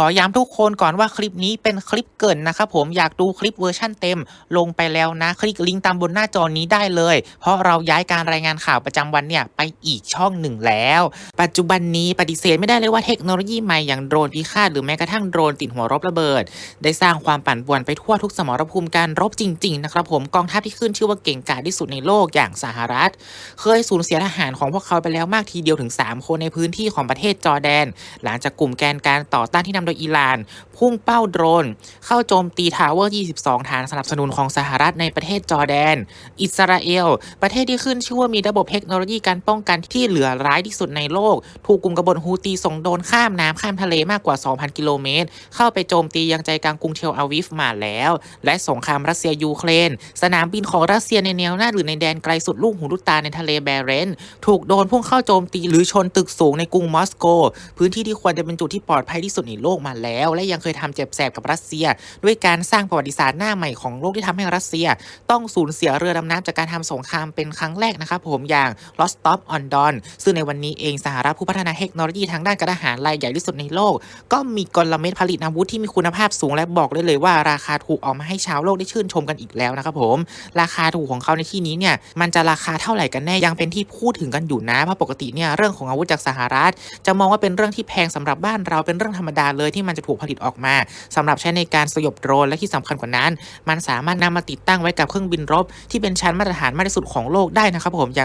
ขอย้ำทุกคนก่อนว่าคลิปนี้เป็นคลิปเกินนะครับผมอยากดูคลิปเวอร์ชั่นเต็ม ลงไปแล้วนะ คลิกลิงก์ตามบนหน้าจอนี้ได้เลย เพราะเราย้ายการรายงานข่าวประจำวันเนี่ยไปอีกช่องหนึ่งแล้ว ปัจจุบันนี้ปฏิเสธไม่ได้เลยว่าเทคโนโลยีใหม่อย่างโดรนพิฆาตหรือแม้กระทั่งโดรนติดหัวรบระเบิด ได้สร้างความปั่นป่วนไปทั่วทุกสมรภูมิการรบจริงๆนะครับผมกองทัพที่ขึ้นชื่อว่าเก่งกาจที่สุดในโลกอย่างสหรัฐ เคยสูญเสียทหารของพวกเขาไปแล้วมากทีเดียวถึง 3 คนในพื้นที่ของประเทศจอร์แดน หลังจากกลุ่มแกนการต่อต้านที่นำโดยอิหร่าน พุ่งเป้าโดรน เข้าโจมตีทาวเวอร์ 22 ฐานสนับสนุนของสหรัฐในประเทศจอร์แดน อิสราเอล ประเทศที่ขึ้นชื่อว่ามีระบบเทคโนโลยีการป้องกันที่เหลือร้ายที่สุดในโลก ถูกกลุ่มกบฏฮูตีส่งโดรนข้ามน้ำข้ามทะเลมากกว่า 2,000 กิโลเมตร เข้าไปโจมตียังใจกลางกรุงเทลอาวิฟมาแล้ว และสงครามรัสเซียยูเครน สนามบินของรัสเซียในแนวหน้าหรือในแดนไกลสุดลูกหูลูกตาในทะเลแบเรน ถูกโดนพุ่งเข้าโจมตีหรือชนตึกสูงในกรุงมอสโก พื้นที่ที่ควรจะเป็นจุดที่ปลอดภัยที่สุดในโลกมาแล้ว และยังเคยทำเจ็บแสบกับรัสเซีย ด้วยการสร้างประวัติศาสตร์หน้าใหม่ของโลกที่ทำให้รัสเซีย ต้องสูญเสียเรือดำน้ำจากการทำสงครามเป็นครั้งแรกนะครับผมอย่าง l o s t o p on Don ซึ่งในวันนี้เองสหรัฐผู้พัฒนาเทคโนโลยีทางด้านการทหารรายใหญ่ที่สุดในโลก ก็มีกลเม็ดผลิตอาวุธที่มีคุณภาพสูงและบอกได้เลยว่าราคาถูกออกมาให้ชาวโลกได้ชื่นชมกันอีกแล้วนะครับผม ราคาถูกของเขาในที่นี้เนี่ยมันจะราคาเท่าไหร่กันแน่ยังเป็นที่พูดถึงกันอยู่นะเพราะปกติเนี่ยเรื่องของอาวุธจากสหรัฐ จะมองว่าเป็นเรื่องที่แพงสำหรับบ้านเราเป็นเรื่องธรรมดาเลยที่มันจะถูกผลิตออกมาสำหรับใช้ในการสยบโดรนและที่สำคัญกว่านั้น มันสามารถนำมาติดตั้งไว้กับเครื่องบินรบ ที่เป็นชั้นมาตรฐานมากที่สุดของโลกได้นะครับผมอย่าง